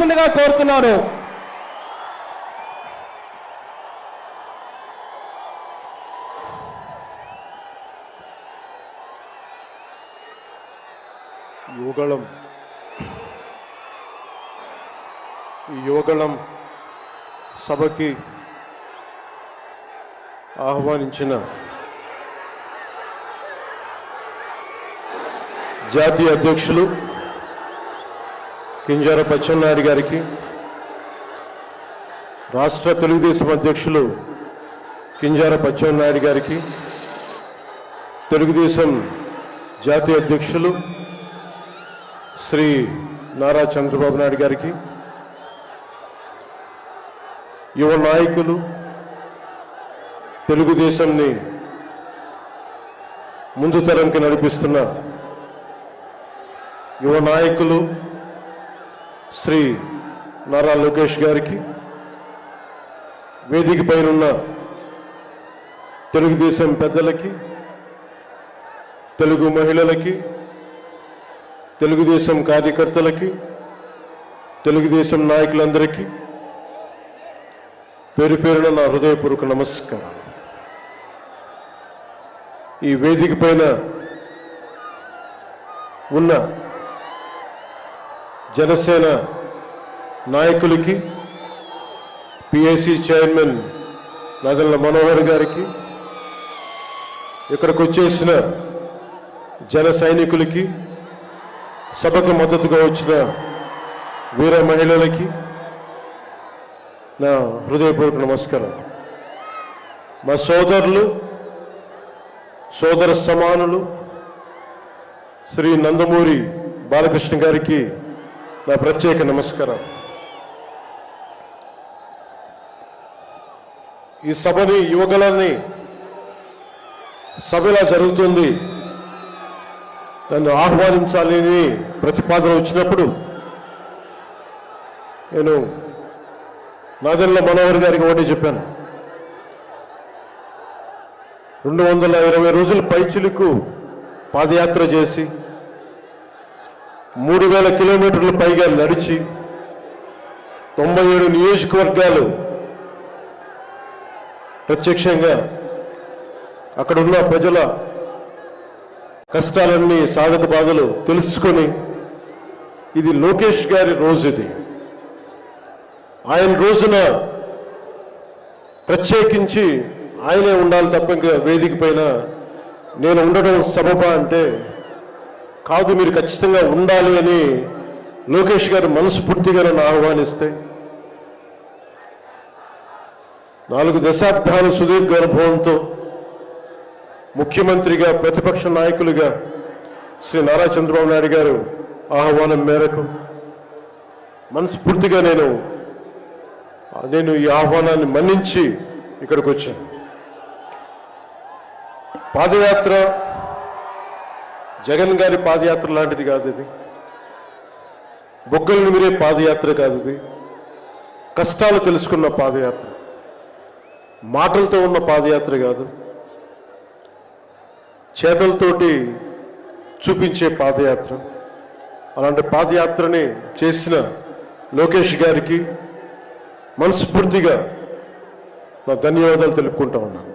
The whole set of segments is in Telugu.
రావాల్సిందిగా కోరుతున్నాను. యువగళం ఈ యువగళం సభకి ఆహ్వానించిన జాతీయ అధ్యక్షులు కింజార పచ్చెన్నాయుడు గారికి రాష్ట్ర తెలుగుదేశం అధ్యక్షులు కింజార పచ్చెన్నాయుడు గారికి తెలుగుదేశం జాతీయ అధ్యక్షులు శ్రీ నారా చంద్రబాబు నాయుడు గారికి యువ నాయకులు తెలుగుదేశంని ముందు తరంకి నడిపిస్తున్న యువ నాయకులు శ్రీ నారా లోకేష్ గారికి వేదిక పైనున్న తెలుగుదేశం పెద్దలకి తెలుగు మహిళలకి తెలుగుదేశం కార్యకర్తలకి తెలుగుదేశం నాయకులందరికీ పేరు పేరున నా హృదయపూర్వక నమస్కారం ఈ వేదిక పైన ఉన్న జనసేన నాయకులకి పిఎసి చైర్మన్ నగల మనోహర్ గారికి ఇక్కడికి వచ్చేసిన జన సైనికులకి సభకు మద్దతుగా వచ్చిన వీర మహిళలకి నా హృదయపూర్వక నమస్కారం మా సోదరులు సోదర సమానులు శ్రీ నందమూరి బాలకృష్ణ గారికి నా ప్రత్యేక నమస్కారం. ఈ సభని యువకులని సభ ఇలా జరుగుతుంది. నన్ను ఆహ్వానించాలని ప్రతిపాదన వచ్చినప్పుడు నేను నాదెల్ల మనోహర్ గారికి ఒకటి చెప్పాను. రెండు వందల ఇరవై రోజుల పైచిలుకు పాదయాత్ర చేసి మూడు వేల కిలోమీటర్లు పైగా నడిచి తొంభై ఏడు నియోజకవర్గాలు ప్రత్యక్షంగా అక్కడున్న ప్రజల కష్టాలన్నీ సాధక బాధలు తెలుసుకొని ఇది లోకేష్ గారి రోజు ఇది. ఆయన రోజున ప్రత్యేకించి ఆయనే ఉండాలి తప్ప ఇంకా వేదిక పైన నేను ఉండడం సబబా అంటే కాదు మీరు ఖచ్చితంగా ఉండాలి అని లోకేష్ గారు మనస్ఫూర్తిగా నన్ను ఆహ్వానిస్తే. నాలుగు దశాబ్దాల సుదీర్ఘ అనుభవంతో ముఖ్యమంత్రిగా ప్రతిపక్ష నాయకులుగా శ్రీ నారా చంద్రబాబు నాయుడు గారు ఆహ్వానం మేరకు మనస్ఫూర్తిగా నేను నేను ఈ ఆహ్వానాన్ని మన్నించి ఇక్కడికి వచ్చాను. పాదయాత్ర జగన్ గారి పాదయాత్ర లాంటిది కాదు ఇది. బొగ్గలు మీరే పాదయాత్ర కాదు ఇది. కష్టాలు తెలుసుకున్న పాదయాత్ర. మాటలతో ఉన్న పాదయాత్ర కాదు. చేతలతోటి చూపించే పాదయాత్ర. అలాంటి పాదయాత్రని చేసిన లోకేష్ గారికి మనస్ఫూర్తిగా నా ధన్యవాదాలు తెలుపుకుంటా ఉన్నాను.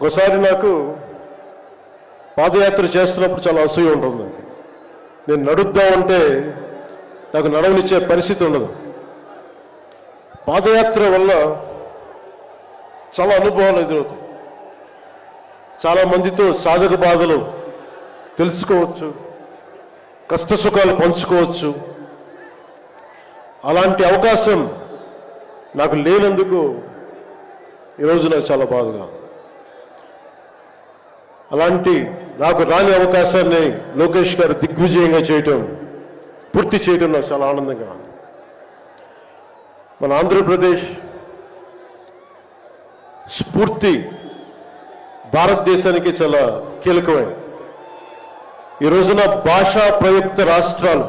ఒకసారి నాకు పాదయాత్ర చేస్తున్నప్పుడు చాలా అసూయ ఉంటుంది. నేను నేను నడుద్దామంటే నాకు నడవనిచ్చే పరిస్థితి ఉండదు. పాదయాత్ర వల్ల చాలా అనుభవాలు ఎదురవుతాయి. చాలా మందితో సాధక బాధలు తెలుసుకోవచ్చు. కష్ట సుఖాలు పంచుకోవచ్చు. అలాంటి అవకాశం నాకు లేనందుకు ఈరోజు నాకు చాలా బాధగా అలాంటి నాకు రాని అవకాశాన్ని లోకేష్ గారు దిగ్విజయంగా చేయటం పూర్తి చేయటం నాకు చాలా ఆనందంగా ఉంది. మన ఆంధ్రప్రదేశ్ స్ఫూర్తి భారతదేశానికి చాలా కీలకమైనది ఈ రోజున భాషా ప్రయుక్త రాష్ట్రాలు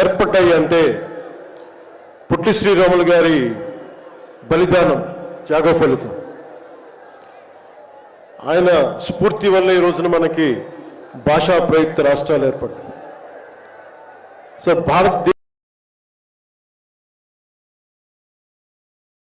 ఏర్పడ్డాయి అంటే పుట్టి శ్రీరాములు గారి బలిదానం త్యాగ ఫలితం ఆయన స్ఫూర్తి వల్ల ఈ రోజున మనకి భాషా ప్రయుక్త రాష్ట్రాలు ఏర్పడ్డాయి. సో భారతదేశ